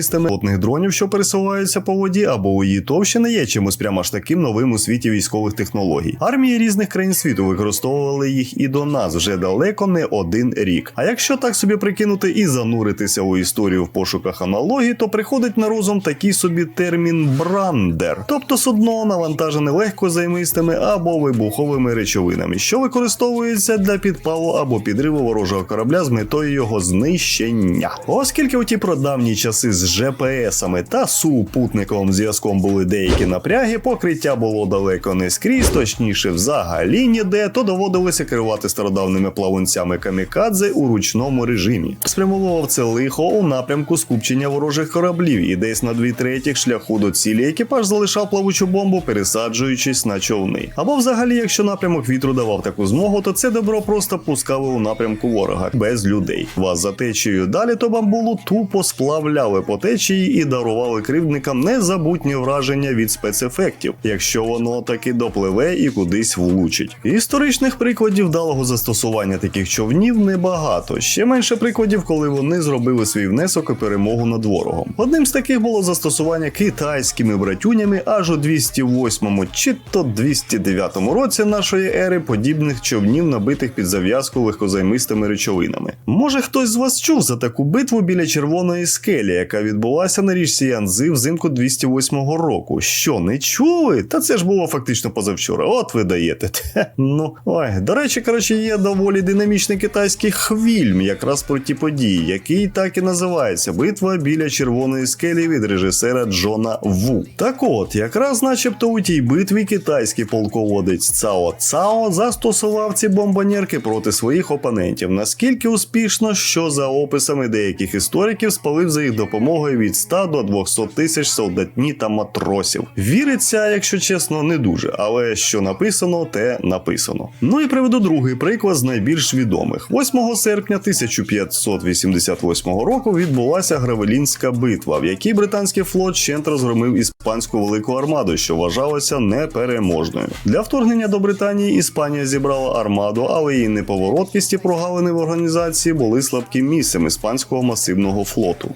каземистими лотних дронів, що пересуваються по воді або у її товщі, не є чимось прямо аж таким новим у світі військових технологій. Армії різних країн світу використовували їх і до нас вже далеко не один рік. А якщо так собі прикинути і зануритися у історію в пошуках аналогій, то приходить на розум такий собі термін брандер, тобто судно навантажене легкозаймистими або вибуховими речовинами, що використовується для підпалу або підриву ворожого корабля з метою його знищення. Оскільки у ті прадавні часи з ЖПСами та супутниковим зв'язком були деякі напряги, покриття було далеко не скрізь, точніше, взагалі ніде, то доводилося керувати стародавними плавунцями камікадзе у ручному режимі. Спрямовував це лихо у напрямку скупчення ворожих кораблів, і десь на дві третіх шляху до цілі екіпаж залишав плавучу бомбу, пересаджуючись на човни. Або взагалі, якщо напрямок вітру давав таку змогу, то це добро просто пускали у напрямку ворога без людей. Вас за течією далі то бамбулу тупо сплавляли по течії і дарували кривдникам незабутні враження від спецефектів, якщо воно таки допливе і кудись влучить. Історичних прикладів вдалого застосування таких човнів небагато. Ще менше прикладів, коли вони зробили свій внесок у перемогу над ворогом. Одним з таких було застосування китайськими братюнями аж у 208 чи то 209 році нашої ери подібних човнів, набитих під зав'язку легкозаймистими речовинами. Може хтось з вас чув за таку битву біля червоної скелі, яка відбулася на річці Янзи взимку 208 року. Що не чули? Та це ж було фактично позавчора. От ви даєте. Те. Ну ой, до речі, коротше, є доволі динамічний китайський хвільм, якраз про ті події, який так і називається Битва біля червоної скелі від режисера Джона Ву. Так от, якраз, начебто, у тій битві китайський полководець Цао Цао застосував ці бомбонєрки проти своїх опонентів. Наскільки успішно, що за описами деяких істориків спалив за їх допомогою від 100 до 200 тисяч солдатні та матросів. Віриться, якщо чесно, не дуже, але що написано, те написано. Ну і приведу другий приклад з найбільш відомих. 8 серпня 1588 року відбулася Гравелінська битва, в якій британський флот щент розгромив іспанську велику армаду, що вважалася непереможною. Для вторгнення до Британії Іспанія зібрала армаду, але її неповороткість і прогалини в організації були слабким місцем іспанського масивного флоту.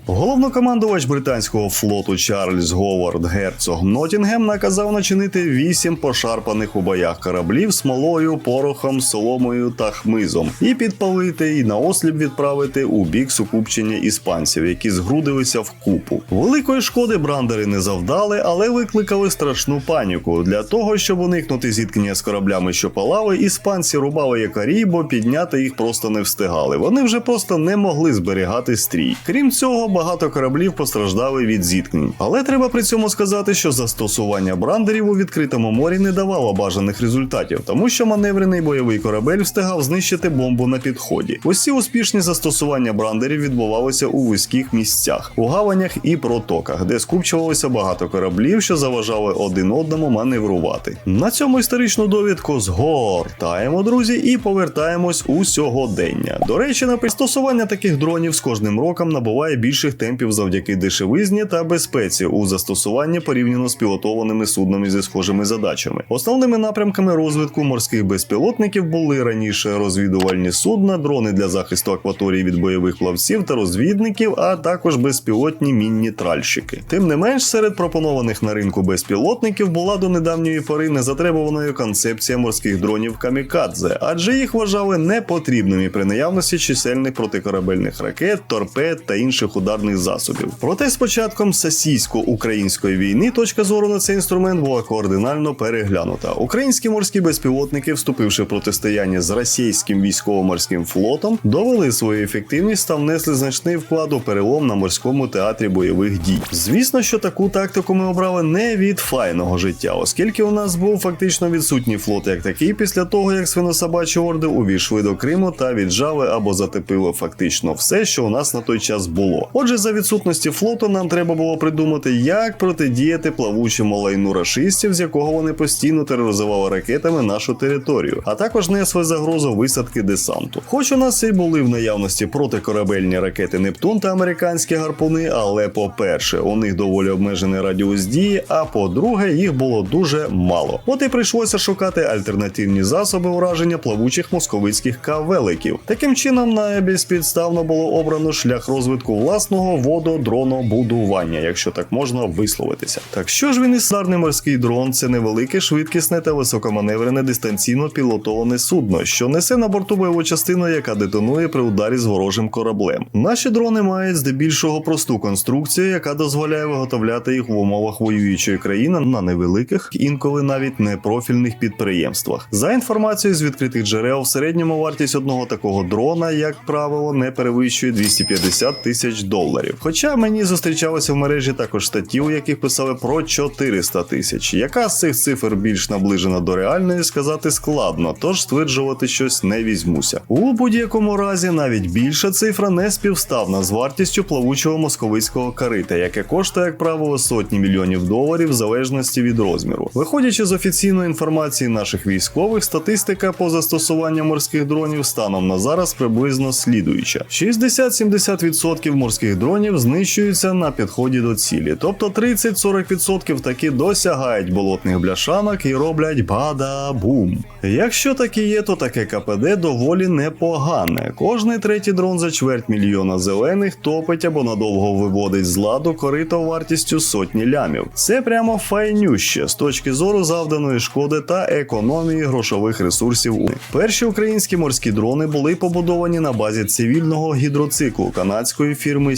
Головнокомандувач британського флоту Чарльз Говард Герцог Нотінгем наказав начинити вісім пошарпаних у боях кораблів смолою, порохом, соломою та хмизом і підпалити і наосліп відправити у бік сукупчення іспанців, які згрудилися в купу. Великої шкоди брандери не завдали, але викликали страшну паніку. Для того, щоб уникнути зіткнення з кораблями, що палали, іспанці рубали якарі, бо підняти їх просто не встигали. Вони вже просто не могли зберігати стрій. Крім цього, багато кораблів постраждали від зіткнень. Але треба при цьому сказати, що застосування брандерів у відкритому морі не давало бажаних результатів, тому що маневрений бойовий корабель встигав знищити бомбу на підході. Усі успішні застосування брандерів відбувалися у вузьких місцях, у гаванях і протоках, де скупчувалося багато кораблів, що заважали один одному маневрувати. На цьому історичну довідку згортаємо, друзі, і повертаємось у сьогодення. До речі, на пристосування таких дронів з кожним роком набуває більших темпів завдяки дешевизні та безпеці у застосуванні порівняно з пілотованими суднами зі схожими задачами. Основними напрямками розвитку морських безпілотників були раніше розвідувальні судна, дрони для захисту акваторії від бойових плавців та розвідників, а також безпілотні мінні тральщики. Тим не менш, серед пропонованих на ринку безпілотників була до недавньої пори незатребуваною концепція морських дронів камікадзе, адже їх вважали непотрібними при наявності чисельних протикорабельних ракет, торпед та інших ударних засобів. Проте з початком сасійсько-української війни точка зору на цей інструмент була координально переглянута. Українські морські безпілотники, вступивши в протистояння з російським військово-морським флотом, довели свою ефективність та внесли значний вклад у перелом на морському театрі бойових дій. Звісно, що таку тактику ми обрали не від файного життя, оскільки у нас був фактично відсутній флот як такий після того, як свинособачі орди увійшли до Криму та віджали або затопили фактично все, що у нас на той час було. Отже, за відсутності флоту нам треба було придумати, як протидіяти плавучому лайну рашистів, з якого вони постійно тероризували ракетами нашу територію, а також несли загрозу висадки десанту. Хоч у нас і були в наявності протикорабельні ракети Нептун та американські гарпуни, але по-перше, у них доволі обмежений радіус дії, а по-друге, їх було дуже мало. От і прийшлося шукати альтернативні засоби ураження плавучих московицьких кавеликів. Таким чином, на безпідставно було обрано шлях розвитку власного дронобудування, якщо так можна висловитися. Так що ж він і сарний морський дрон це невелике, швидкісне та високоманеврене дистанційно пілотоване судно, що несе на борту бойову частину, яка детонує при ударі з ворожим кораблем. Наші дрони мають здебільшого просту конструкцію, яка дозволяє виготовляти їх в умовах воюючої країни на невеликих, інколи навіть непрофільних підприємствах. За інформацією з відкритих джерел, в середньому вартість одного такого дрона, як правило, не перевищує 250 тисяч доларів. Хоча мені зустрічалося в мережі також статті, у яких писали про 400 тисяч. Яка з цих цифр більш наближена до реальної, сказати складно, тож стверджувати щось не візьмуся. У будь-якому разі навіть більша цифра не співставна з вартістю плавучого московицького карита, яке коштує, як правило, сотні мільйонів доларів в залежності від розміру. Виходячи з офіційної інформації наших військових, статистика по застосуванню морських дронів станом на зараз приблизно слідуюча: 60-70% морських дронів знищуються на підході до цілі, тобто 30-40% таки досягають болотних бляшанок і роблять бада-бум. Якщо таке є, то таке КПД доволі непогане. Кожний третій дрон за чверть мільйона зелених топить або надовго виводить з ладу корито вартістю сотні лямів. Це прямо файнюще з точки зору завданої шкоди та економії грошових ресурсів. Перші українські морські дрони були побудовані на базі цивільного гідроциклу канадської фірми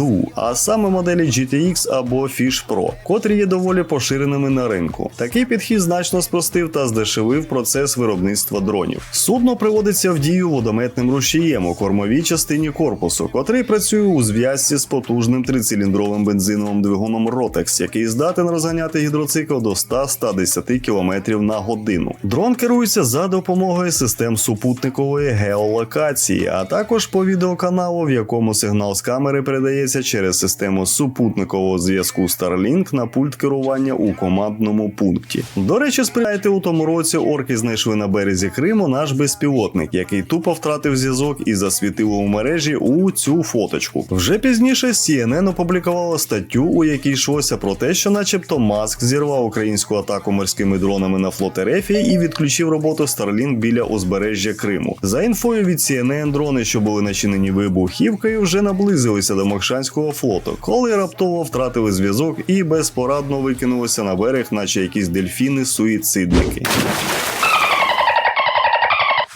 Sea-Doo, а саме моделі GTX або Fish Pro, котрі є доволі поширеними на ринку. Такий підхід значно спростив та здешевив процес виробництва дронів. Судно приводиться в дію водометним рушієм у кормовій частині корпусу, котрий працює у зв'язці з потужним трициліндровим бензиновим двигуном Rotex, який здатен розганяти гідроцикл до 100-110 км на годину. Дрон керується за допомогою систем супутникової геолокації, а також по відеоканалу, в якому сигнал з камери передається через систему супутникового зв'язку Starlink на пульт керування у командному пункті. До речі, сприяйте у тому році орки знайшли на березі Криму наш безпілотник, який тупо втратив зв'язок і засвітив у мережі у цю фоточку. Вже пізніше CNN опублікувала статтю, у якій йшлося про те, що, начебто, Маск зірвав українську атаку морськими дронами на флот РФ і відключив роботу Starlink біля узбережжя Криму. За інфою від CNN, дрони, що були начинені вибухівкою, вже наблизилися до Мокшанського флоту, коли раптово втратили зв'язок і безпорадно викинулися на берег, наче якісь дельфіни-суїцидники.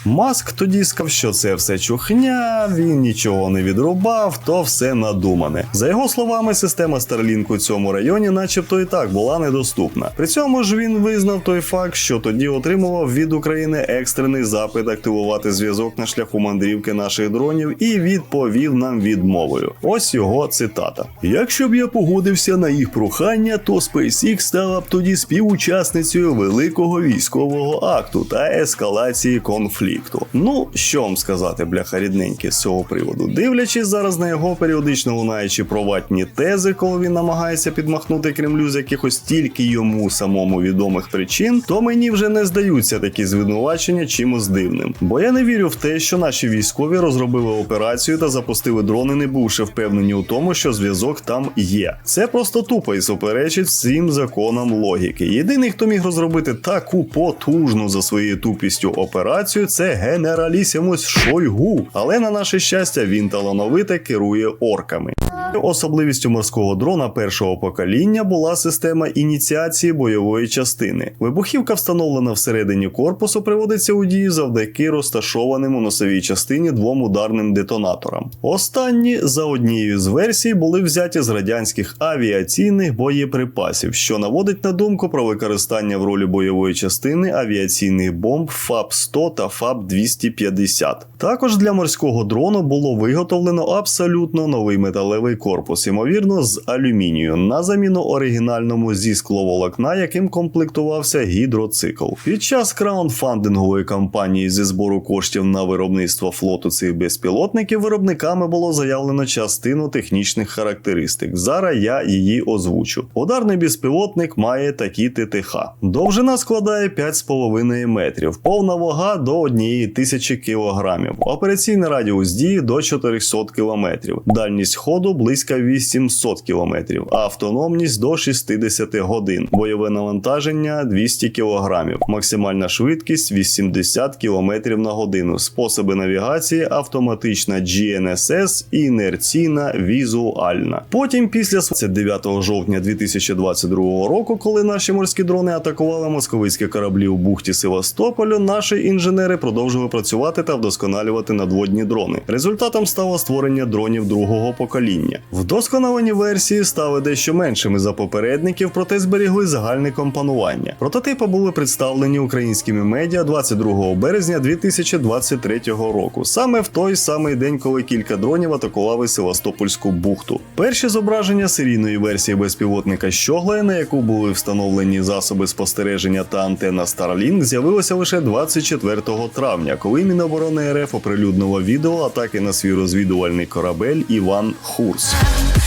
Маск тоді сказав, що це все чухня, він нічого не відрубав, то все надумане. За його словами, система Starlink у цьому районі, начебто, і так була недоступна. При цьому ж він визнав той факт, що тоді отримував від України екстрений запит активувати зв'язок на шляху мандрівки наших дронів і відповів нам відмовою. Ось його цитата: Якщо б я погодився на їх прохання, то SpaceX стала б тоді співучасницею великого військового акту та ескалації конфлікту конфлікту. Ну що вам сказати, бляха рідненькі з цього приводу, дивлячись зараз на його періодично лунаючі проватні тези, коли він намагається підмахнути Кремлю з якихось тільки йому самому відомих причин, то мені вже не здаються такі звинувачення чимось дивним. Бо я не вірю в те, що наші військові розробили операцію та запустили дрони, не бувши впевнені у тому, що зв'язок там є. Це просто тупо і суперечить всім законам логіки. Єдиний, хто міг розробити таку потужну за своєю тупістю операцію, це генералісімус Шойгу. Але на наше щастя, він талановито керує орками. Особливістю морського дрона першого покоління була система ініціації бойової частини. Вибухівка, встановлена всередині корпусу, приводиться у дію завдяки розташованим у носовій частині двом ударним детонаторам. Останні, за однією з версій, були взяті з радянських авіаційних боєприпасів, що наводить на думку про використання в ролі бойової частини авіаційних бомб ФАБ-100 та ФАБ-250. Також для морського дрону було виготовлено абсолютно новий металевий корпус, ймовірно, з алюмінію, на заміну оригінальному зі скловолокна, яким комплектувався гідроцикл. Під час краундфандингової кампанії зі збору коштів на виробництво флоту цих безпілотників виробниками було заявлено частину технічних характеристик. Зараз я її озвучу. Ударний безпілотник має такі ТТХ. Довжина складає 5,5 метрів, повна вага до 1 тисячі кілограмів, операційний радіус дії до 400 кілометрів, дальність ходу близько близько 800 км, а автономність до 60 годин, бойове навантаження 200 кг, максимальна швидкість 80 км на годину, способи навігації автоматична GNSS і інерційна візуальна. Потім, після 29 жовтня 2022 року, коли наші морські дрони атакували московицькі кораблі у бухті Севастополю, наші інженери продовжили працювати та вдосконалювати надводні дрони. Результатом стало створення дронів другого покоління. Вдосконалені версії стали дещо меншими за попередників, проте зберігли загальне компонування. Прототипи були представлені українськими медіа 22 березня 2023 року, саме в той самий день, коли кілька дронів атакували Севастопольську бухту. Перші зображення серійної версії безпілотника Щоглая, на яку були встановлені засоби спостереження та антенна Starlink, з'явилося лише 24 травня, коли Міноборони РФ оприлюднило відео атаки на свій розвідувальний корабель Іван Хурс. house.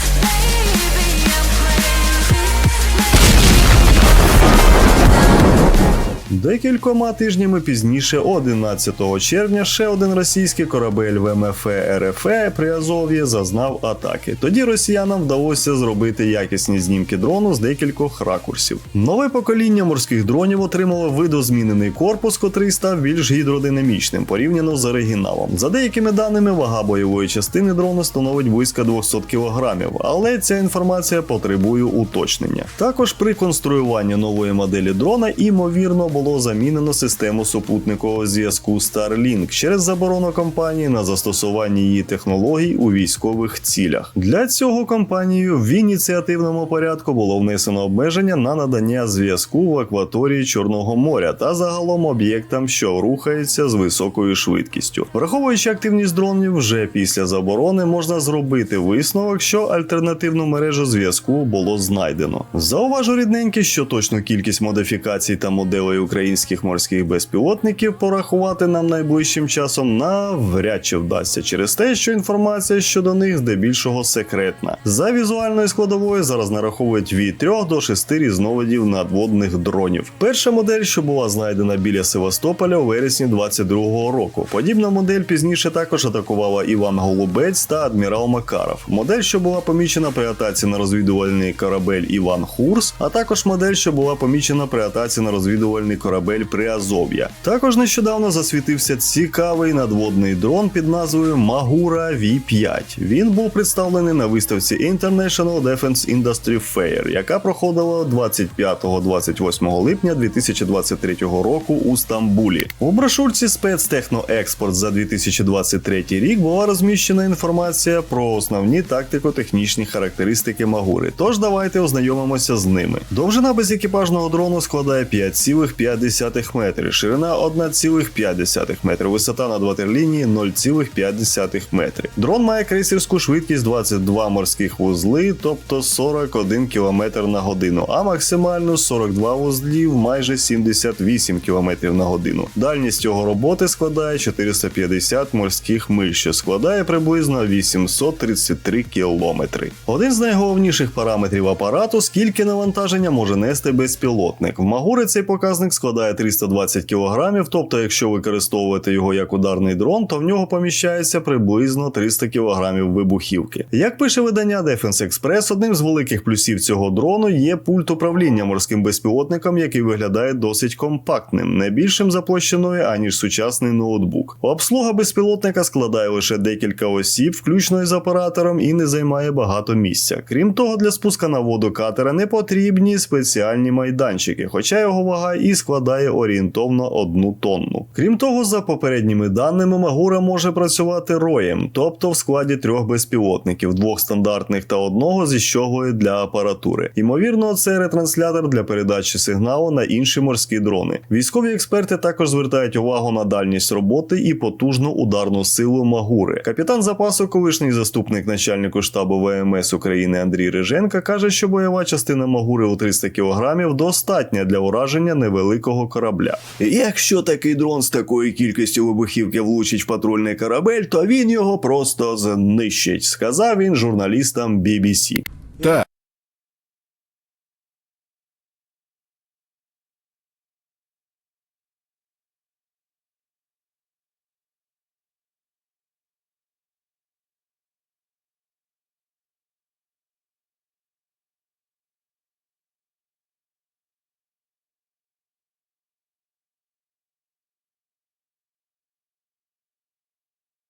Декількома тижнями пізніше, 11 червня, ще один російський корабель ВМФ РФ Приазов'я зазнав атаки. Тоді росіянам вдалося зробити якісні знімки дрону з декількох ракурсів. Нове покоління морських дронів отримало видозмінений корпус, котрий став більш гідродинамічним порівняно з оригіналом. За деякими даними, вага бойової частини дрону становить близько 200 кг, але ця інформація потребує уточнення. Також при конструюванні нової моделі дрона імовірно було замінено систему супутникового зв'язку Starlink через заборону компанії на застосування її технологій у військових цілях. Для цього компанією в ініціативному порядку було внесено обмеження на надання зв'язку в акваторії Чорного моря та загалом об'єктам, що рухаються з високою швидкістю. Враховуючи активність дронів, вже після заборони можна зробити висновок, що альтернативну мережу зв'язку було знайдено. Зауважу рідненькі, що точну кількість модифікацій та моделей українських морських безпілотників порахувати нам найближчим часом навряд чи вдасться через те, що інформація щодо них здебільшого секретна. За візуальною складовою зараз нараховують від 3 до 6 різновидів надводних дронів. Перша модель, що була знайдена біля Севастополя у вересні 22-го року. Подібна модель пізніше також атакувала Іван Голубець та адмірал Макаров. Модель, що була помічена при атаці на розвідувальний корабель Іван Хурс, а також модель, що була помічена при атаці на розвідувальний корабель Приазов'я. Також нещодавно засвітився цікавий надводний дрон під назвою Магура V5. Він був представлений на виставці International Defense Industry Fair, яка проходила 25-28 липня 2023 року у Стамбулі. У брошурці Спецтехноекспорт за 2023 рік була розміщена інформація про основні тактико-технічні характеристики Магури. Тож давайте ознайомимося з ними. Довжина безекіпажного дрону складає 5,5 метрів, ширина 1,5 метрів, висота над ватерлінії 0,5 метрів. Дрон має крейсерську швидкість 22 морських вузли, тобто 41 км на годину, а максимальну 42 вузлів майже 78 км на годину. Дальність його роботи складає 450 морських миль, що складає приблизно 833 кілометри. Один з найголовніших параметрів апарату скільки навантаження може нести безпілотник. В Магури цей показник складає 320 кг, тобто, якщо використовувати його як ударний дрон, то в нього поміщається приблизно 300 кг вибухівки. Як пише видання Defense Express, одним з великих плюсів цього дрону є пульт управління морським безпілотником, який виглядає досить компактним, не більшим за площиною, аніж сучасний ноутбук. Обслуга безпілотника складає лише декілька осіб, включно із оператором, і не займає багато місця. Крім того, для спуска на воду катера не потрібні спеціальні майданчики, хоча його вага і складає орієнтовно одну тонну. Крім того, за попередніми даними, Магура може працювати роєм, тобто в складі трьох безпілотників, двох стандартних та одного зі щоглою для апаратури. Ймовірно, це ретранслятор для передачі сигналу на інші морські дрони. Військові експерти також звертають увагу на дальність роботи і потужну ударну силу Магури. Капітан запасу, колишній заступник начальнику штабу ВМС України Андрій Риженка, каже, що бойова частина Магури у 300 кг достатня для ураження невеликого корабля. Якщо такий дрон з такою кількістю вибухівки влучить в патрульний корабель, то він його просто знищить, сказав він журналістам BBC.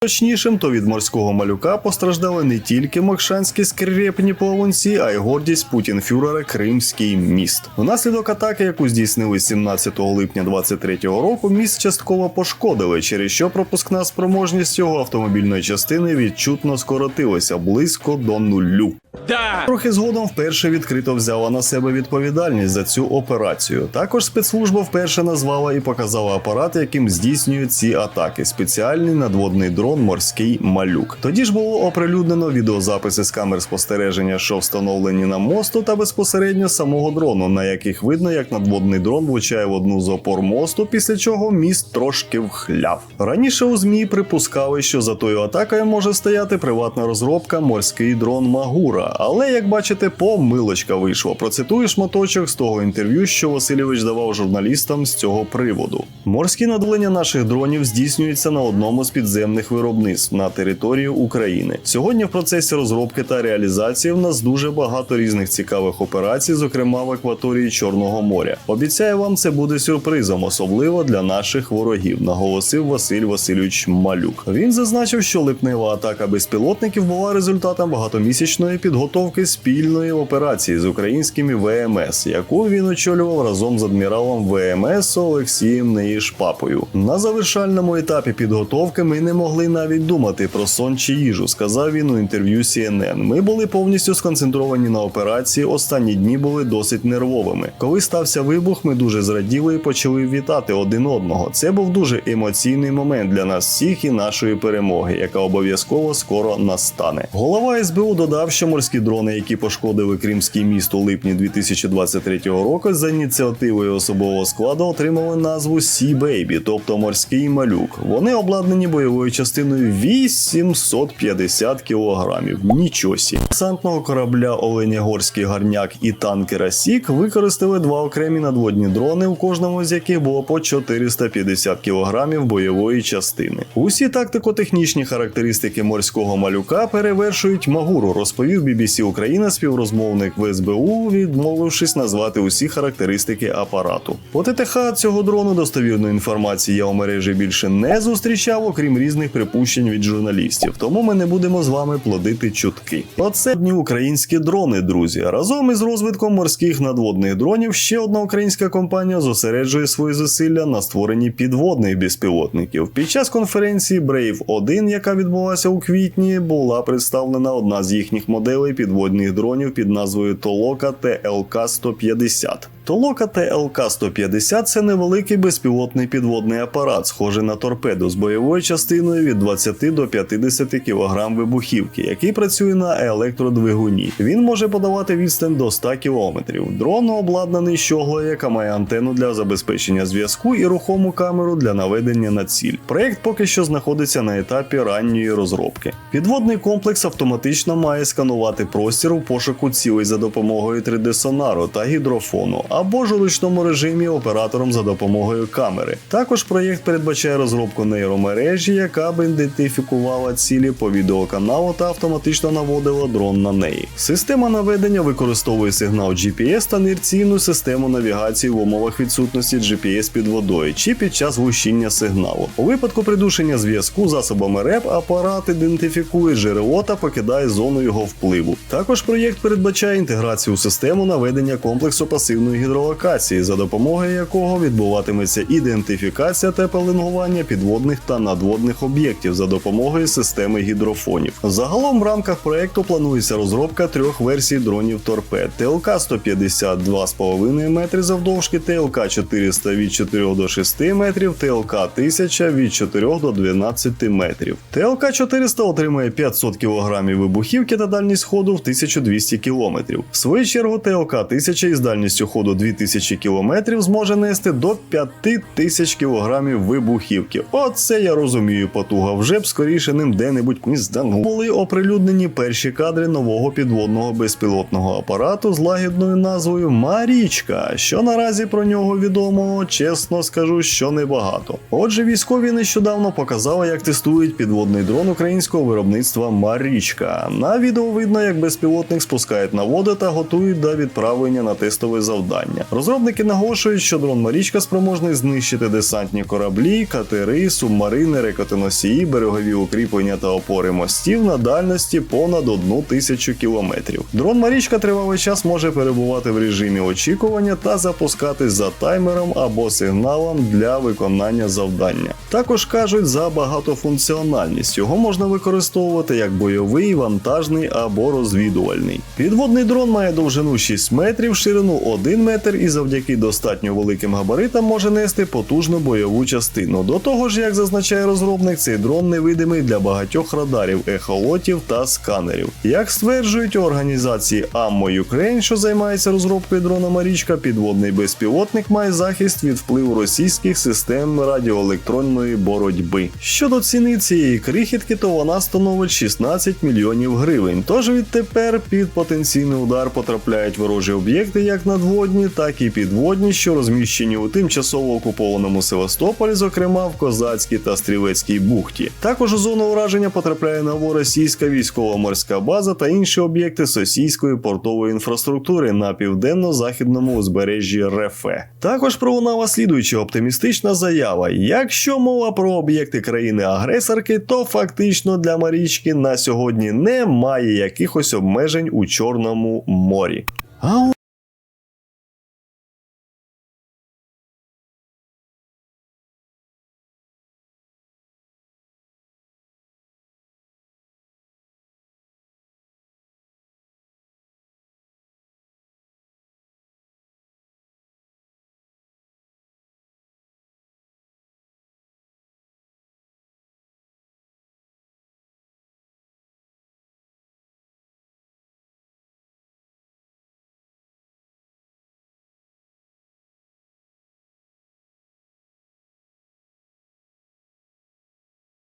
Точнішим, то від морського малюка постраждали не тільки мокшанські скрепні плавунці, а й гордість путінфюрера Кримський міст. Внаслідок атаки, яку здійснили 17 липня 23-го року, міст частково пошкодили, через що пропускна спроможність його автомобільної частини відчутно скоротилася близько до нулю. Да! Трохи згодом вперше відкрито взяла на себе відповідальність за цю операцію. Також спецслужба вперше назвала і показала апарат, яким здійснюють ці атаки. Спеціальний надводний дрон Морський малюк. Тоді ж було оприлюднено відеозаписи з камер спостереження, що встановлені на мосту, та безпосередньо самого дрону, на яких видно, як надводний дрон влучає в одну з опор мосту, після чого міст трошки вхляв. Раніше у змі припускали, що за тою атакою може стояти приватна розробка морський дрон Магура. Але як бачите, помилочка вийшла. Процитую шматочок з того інтерв'ю, що Васильович давав журналістам з цього приводу. Морські надволення наших дронів здійснюються на одному з підземних виробництв на території України. Сьогодні в процесі розробки та реалізації в нас дуже багато різних цікавих операцій, зокрема в акваторії Чорного моря. Обіцяю вам, це буде сюрпризом, особливо для наших ворогів, наголосив Василь Васильович Малюк. Він зазначив, що липнева атака безпілотників була результатом багатомісячної підготовки спільної операції з українськими ВМС, яку він очолював разом з адміралом ВМС Олексієм Неїшпапою. На завершальному етапі підготовки ми не могли навіть думати про сон чи їжу, сказав він у інтерв'ю CNN. Ми були повністю сконцентровані на операції. Останні дні були досить нервовими. Коли стався вибух, ми дуже зраділи і почали вітати один одного. Це був дуже емоційний момент для нас всіх і нашої перемоги, яка обов'язково скоро настане. Голова СБУ додав, що морські дрони, які пошкодили Кримський міст у липні 2023 року, за ініціативою особового складу отримали назву Sea Baby, тобто морський малюк. Вони обладнані бойовою частиною 850 кілограмів. Нічосі. Десантного корабля Оленягорський гарняк і танкера Сік використали два окремі надводні дрони, у кожному з яких було по 450 кілограмів бойової частини. Усі тактико-технічні характеристики морського малюка перевершують Магуру, розповів BBC Україна співрозмовник в СБУ, відмовившись назвати усі характеристики апарату. По ТТХ цього дрону достовірної інформації я у мережі більше не зустрічав, окрім різних припущень від журналістів. Тому ми не будемо з вами плодити чутки. Оце дні українські дрони, друзі. Разом із розвитком морських надводних дронів ще одна українська компанія зосереджує свої зусилля на створенні підводних безпілотників. Під час конференції Brave 1, яка відбулася у квітні, була представлена одна з їхніх моделей моделей підводних дронів під назвою Толока ТЛК-150. Толока ТЛК-150 це невеликий безпілотний підводний апарат, схожий на торпеду з бойовою частиною від 20 до 50 кг вибухівки, який працює на електродвигуні. Він може подавати відстань до 100 км. Дрон обладнаний щоглою, яка має антенну для забезпечення зв'язку і рухому камеру для наведення на ціль. Проект поки що знаходиться на етапі ранньої розробки. Підводний комплекс автоматично має сканувати простір у пошуку цілей за допомогою 3D-сонару та гідрофону або ж у ручному режимі оператором за допомогою камери. Також проєкт передбачає розробку нейромережі, яка б ідентифікувала цілі по відеоканалу та автоматично наводила дрон на неї. Система наведення використовує сигнал GPS та інерційну систему навігації в умовах відсутності GPS під водою чи під час глушіння сигналу. У випадку придушення зв'язку засобами РЕП апарат ідентифікує джерело та покидає зону його впливу. Також проєкт передбачає інтеграцію у систему наведення комплексу пасивної гідролокації, за допомогою якого відбуватиметься ідентифікація та пеленгування підводних та надводних об'єктів за допомогою системи гідрофонів. Загалом в рамках проекту планується розробка трьох версій дронів торпед: ТЛК 150 2,5 метри завдовжки, ТЛК 400 від 4 до 6 метрів, ТЛК 1000 від 4 до 12 метрів. ТЛК 400 отримує 500 кг вибухівки та дальність ходу в 1200 км. В свою чергу ТЛК 1000 із дальністю ходу 2000 км зможе нести до 5000 кг вибухівки. Оце я розумію, потуга вже б скоріше ним де-небудь міздану. Були оприлюднені перші кадри нового підводного безпілотного апарату з лагідною назвою Марічка. Що наразі про нього відомо, чесно скажу, що небагато. Отже, військові нещодавно показали, як тестують підводний дрон українського виробництва Марічка. На відео видно, як безпілотник спускають на воду та готують до відправлення на тестове завдання. Завдання. Розробники наголошують, що дрон Марічка спроможний знищити десантні кораблі, катери, субмарини, рекотоносії, берегові укріплення та опори мостів на дальності понад одну тисячу кілометрів. Дрон Марічка тривалий час може перебувати в режимі очікування та запускатись за таймером або сигналом для виконання завдання. Також кажуть за багатофункціональність. Його можна використовувати як бойовий, вантажний або розвідувальний. Підводний дрон має довжину 6 метрів, ширину 1 метр і завдяки достатньо великим габаритам може нести потужну бойову частину. До того ж, як зазначає розробник, цей дрон невидимий для багатьох радарів, ехолотів та сканерів. Як стверджують у організації Ammo Ukraine, що займається розробкою дрона Марічка, підводний безпілотник має захист від впливу російських систем радіоелектронної боротьби. Щодо ціни цієї крихітки, то вона становить 16 мільйонів гривень. Тож відтепер під потенційний удар потрапляють ворожі об'єкти як надводні, так і підводні, що розміщені у тимчасово окупованому Севастополі, зокрема в Козацькій та Стрілецькій бухті. Також у зону ураження потрапляє новоросійська військово-морська база та інші об'єкти сосійської портової інфраструктури на південно-західному узбережжі РФ. Також пролунала слідуюча оптимістична заява: якщо мова про об'єкти країни-агресорки, то фактично для Марічки на сьогодні немає якихось обмежень у Чорному морі. А